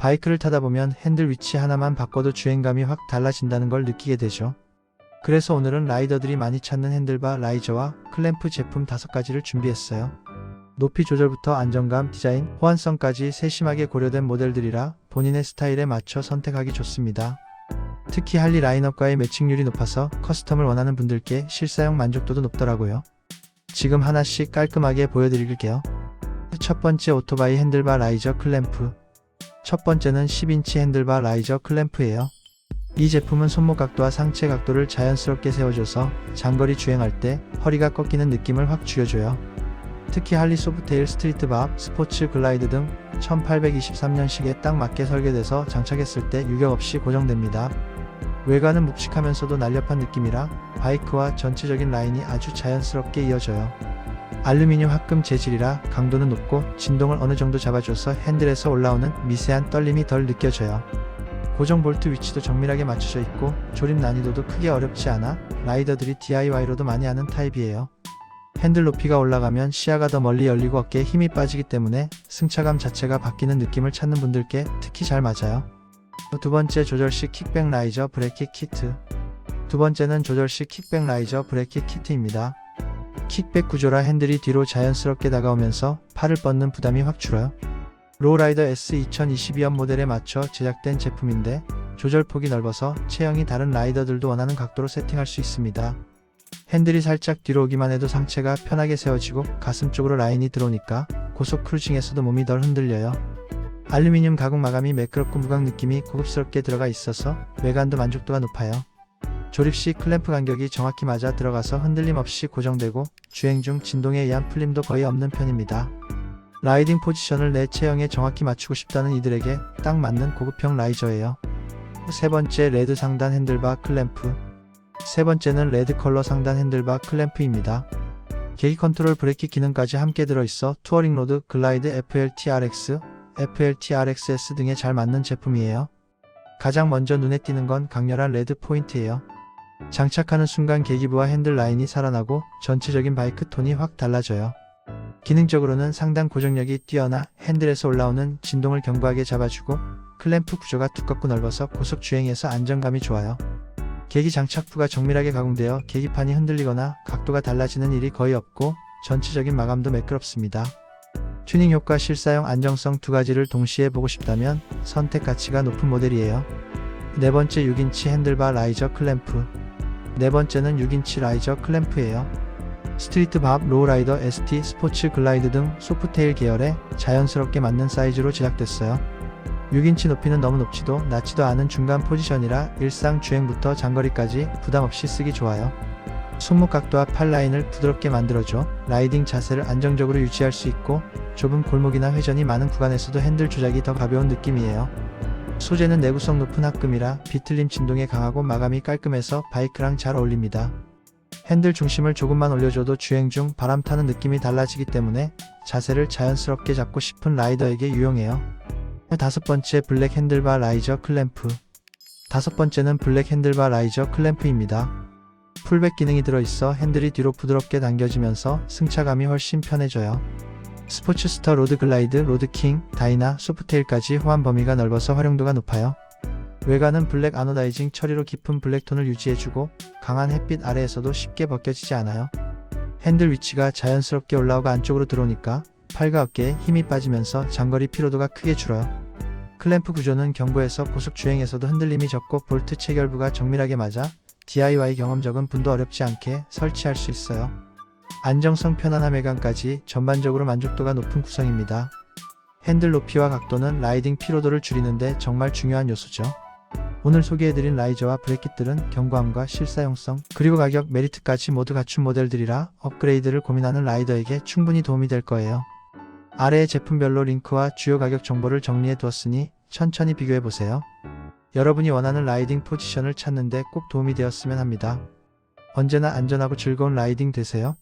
바이크를 타다 보면 핸들 위치 하나만 바꿔도 주행감이 확 달라진다는 걸 느끼게 되죠. 그래서 오늘은 라이더들이 많이 찾는 핸들바 라이저와 클램프 제품 5가지를 준비했어요. 높이 조절부터 안정감, 디자인, 호환성까지 세심하게 고려된 모델들이라 본인의 스타일에 맞춰 선택하기 좋습니다. 특히 할리 라인업과의 매칭률이 높아서 커스텀을 원하는 분들께 실사용 만족도도 높더라고요. 지금 하나씩 깔끔하게 보여드릴게요. 첫 번째 오토바이 핸들바 라이저 클램프. 첫 번째는 10인치 핸들바 라이저 클램프예요. 이 제품은 손목 각도와 상체 각도를 자연스럽게 세워줘서 장거리 주행할 때 허리가 꺾이는 느낌을 확 줄여줘요. 특히 할리 소프테일 스트리트밥, 스포츠 글라이드 등 1823년식에 딱 맞게 설계돼서 장착했을 때 유격 없이 고정됩니다. 외관은 묵직하면서도 날렵한 느낌이라 바이크와 전체적인 라인이 아주 자연스럽게 이어져요. 알루미늄 합금 재질이라 강도는 높고 진동을 어느 정도 잡아줘서 핸들에서 올라오는 미세한 떨림이 덜 느껴져요. 고정 볼트 위치도 정밀하게 맞춰져 있고 조립 난이도도 크게 어렵지 않아 라이더들이 DIY로도 많이 하는 타입이에요. 핸들 높이가 올라가면 시야가 더 멀리 열리고 어깨에 힘이 빠지기 때문에 승차감 자체가 바뀌는 느낌을 찾는 분들께 특히 잘 맞아요. 두 번째 조절식 킥백 라이저 브레이크 키트. 두 번째는 조절식 킥백 라이저 브레이크 키트입니다. 킥백 구조라 핸들이 뒤로 자연스럽게 다가오면서 팔을 뻗는 부담이 확 줄어요. 로우라이더 S 2022년 모델에 맞춰 제작된 제품인데 조절폭이 넓어서 체형이 다른 라이더들도 원하는 각도로 세팅할 수 있습니다. 핸들이 살짝 뒤로 오기만 해도 상체가 편하게 세워지고 가슴 쪽으로 라인이 들어오니까 고속 크루징에서도 몸이 덜 흔들려요. 알루미늄 가공 마감이 매끄럽고 무광 느낌이 고급스럽게 들어가 있어서 외관도 만족도가 높아요. 조립 시 클램프 간격이 정확히 맞아 들어가서 흔들림 없이 고정되고 주행 중 진동에 의한 풀림도 거의 없는 편입니다. 라이딩 포지션을 내 체형에 정확히 맞추고 싶다는 이들에게 딱 맞는 고급형 라이저예요. 세 번째 레드 상단 핸들바 클램프. 세 번째는 레드 컬러 상단 핸들바 클램프입니다. 계기 컨트롤 브레이크 기능까지 함께 들어있어 투어링 로드, 글라이드, FLTRX, FLTRXS 등에 잘 맞는 제품이에요. 가장 먼저 눈에 띄는 건 강렬한 레드 포인트예요. 장착하는 순간 계기부와 핸들 라인이 살아나고 전체적인 바이크 톤이 확 달라져요. 기능적으로는 상당 고정력이 뛰어나 핸들에서 올라오는 진동을 견고하게 잡아주고 클램프 구조가 두껍고 넓어서 고속 주행에서 안정감이 좋아요. 계기 장착부가 정밀하게 가공되어 계기판이 흔들리거나 각도가 달라지는 일이 거의 없고 전체적인 마감도 매끄럽습니다. 튜닝 효과 실사용 안정성 두 가지를 동시에 보고 싶다면 선택 가치가 높은 모델이에요. 네 번째 6인치 핸들바 라이저 클램프. 네 번째는 6인치 라이저 클램프예요. 스트리트 밥, 로우라이더, ST, 스포츠 글라이드 등 소프테일 계열에 자연스럽게 맞는 사이즈로 제작됐어요. 6인치 높이는 너무 높지도 낮지도 않은 중간 포지션이라 일상 주행부터 장거리까지 부담 없이 쓰기 좋아요. 손목 각도와 팔 라인을 부드럽게 만들어줘 라이딩 자세를 안정적으로 유지할 수 있고 좁은 골목이나 회전이 많은 구간에서도 핸들 조작이 더 가벼운 느낌이에요. 소재는 내구성 높은 합금이라 비틀림 진동에 강하고 마감이 깔끔해서 바이크랑 잘 어울립니다. 핸들 중심을 조금만 올려줘도 주행 중 바람 타는 느낌이 달라지기 때문에 자세를 자연스럽게 잡고 싶은 라이더에게 유용해요. 다섯 번째 블랙 핸들바 라이저 클램프. 다섯 번째는 블랙 핸들바 라이저 클램프입니다. 풀백 기능이 들어있어 핸들이 뒤로 부드럽게 당겨지면서 승차감이 훨씬 편해져요. 스포츠스터 로드 글라이드, 로드킹, 다이나, 소프테일까지 호환 범위가 넓어서 활용도가 높아요. 외관은 블랙 아노다이징 처리로 깊은 블랙톤을 유지해주고 강한 햇빛 아래에서도 쉽게 벗겨지지 않아요. 핸들 위치가 자연스럽게 올라오고 안쪽으로 들어오니까 팔과 어깨에 힘이 빠지면서 장거리 피로도가 크게 줄어요. 클램프 구조는 견고해서 고속 주행에서도 흔들림이 적고 볼트 체결부가 정밀하게 맞아 DIY 경험 적은 분도 어렵지 않게 설치할 수 있어요. 안정성 편안함 외관까지 전반적으로 만족도가 높은 구성입니다. 핸들 높이와 각도는 라이딩 피로도를 줄이는데 정말 중요한 요소죠. 오늘 소개해드린 라이저와 브레킷들은 견고함과 실사용성, 그리고 가격, 메리트까지 모두 갖춘 모델들이라 업그레이드를 고민하는 라이더에게 충분히 도움이 될 거예요. 아래의 제품별로 링크와 주요 가격 정보를 정리해 두었으니 천천히 비교해보세요. 여러분이 원하는 라이딩 포지션을 찾는데 꼭 도움이 되었으면 합니다. 언제나 안전하고 즐거운 라이딩 되세요.